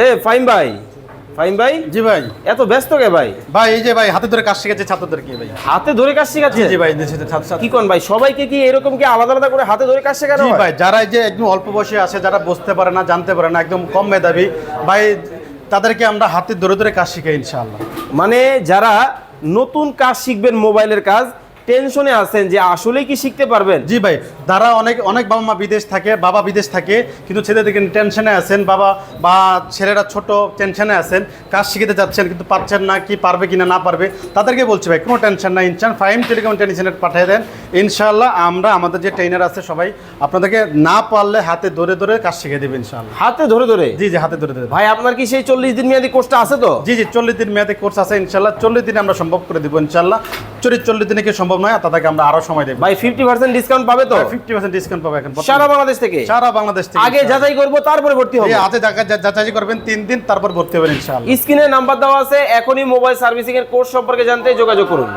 এ ফাইম ভাই। ফাইম ভাই? জি ভাই। এত ব্যস্ত কে ভাই? ভাই এই যে ভাই হাতে ধরে কাজ শিখেছে ছাত্রদেরকে ভাই। হাতে ধরে কাজ শেখাচ্ছে? জি ভাই কি কোন ভাই সবাইকে কি এরকম কি আলাদা আলাদা করে হাতে ধরে কাজ শেখানো জি হয়? ভাই যারা এই যে একদম অল্প বয়সে আসে যারা বুঝতে পারে না জানতে পারে না একদম কম মেধাবী ভাই তাদেরকে আমরা হাতে ধরে ধরে কাজ শিখাই ইনশাআল্লাহ। মানে যারা নতুন কাজ শিখবেন মোবাইলের কাজ টেনশনে আছেন যে আসলে কি শিখতে পারবেন? জি ভাই তারা অনেক অনেক বাবা মা বিদেশ থাকে বাবা বিদেশ থাকে কিন্তু ছেলেদেরকে টেনশনে আছেন বাবা বা ছেলেরা ছোট টেনশনে আছেন কাজ শিখতে যাচ্ছেন কিন্তু পাচ্ছেন না কি পারবে কিনা না পারবে তাদেরকে বলছি ভাই কোনো টেনশন নাই ইনশান ফাইম টেলিকম টেনশনে পাঠিয়ে দেন ইনশাআল্লাহ আমরা আমাদের যে ট্রেনার আছে সবাই আপনাদেরকে না পারলে হাতে ধরে ধরে কাজ শিখে দেবে ইনশাল্লাহ হাতে ধরে ধরে? জি জি হাতে ধরে ধরে। ভাই আপনার কি সেই চল্লিশ দিন মেয়াদি কোর্সটা আছে তো? জি জি চল্লিশ দিন মেয়াদে কোর্স আছে ইনশাল্লাহ চল্লিশ দিনে আমরা সম্ভব করে দিব ইনশাল্লাহ চল্লিশ চল্লিশ দিনে কি সম্ভব নয় তাদেরকে আমরা আরও সময় দেবো। ভাই ফিফটি পার্সেন্ট ডিসকাউন্ট পাবে তো? ফিফটি পার্সেন্ট ডিসকাউন্ট পাবো এখন সারা বাংলাদেশ থেকে? সারা বাংলাদেশ থেকে আগে যাচাই করব তারপরে ভর্তি হবে? হাতে যাচাই- যাচাই করবেন তিন দিন তারপর ভর্তি হবেন ইনশাআল্লাহ। স্ক্রিনে নাম্বার দেওয়া আছে এখনই মোবাইল সার্ভিসিং এর কোর্স সম্পর্কে জানতে যোগাযোগ করুন।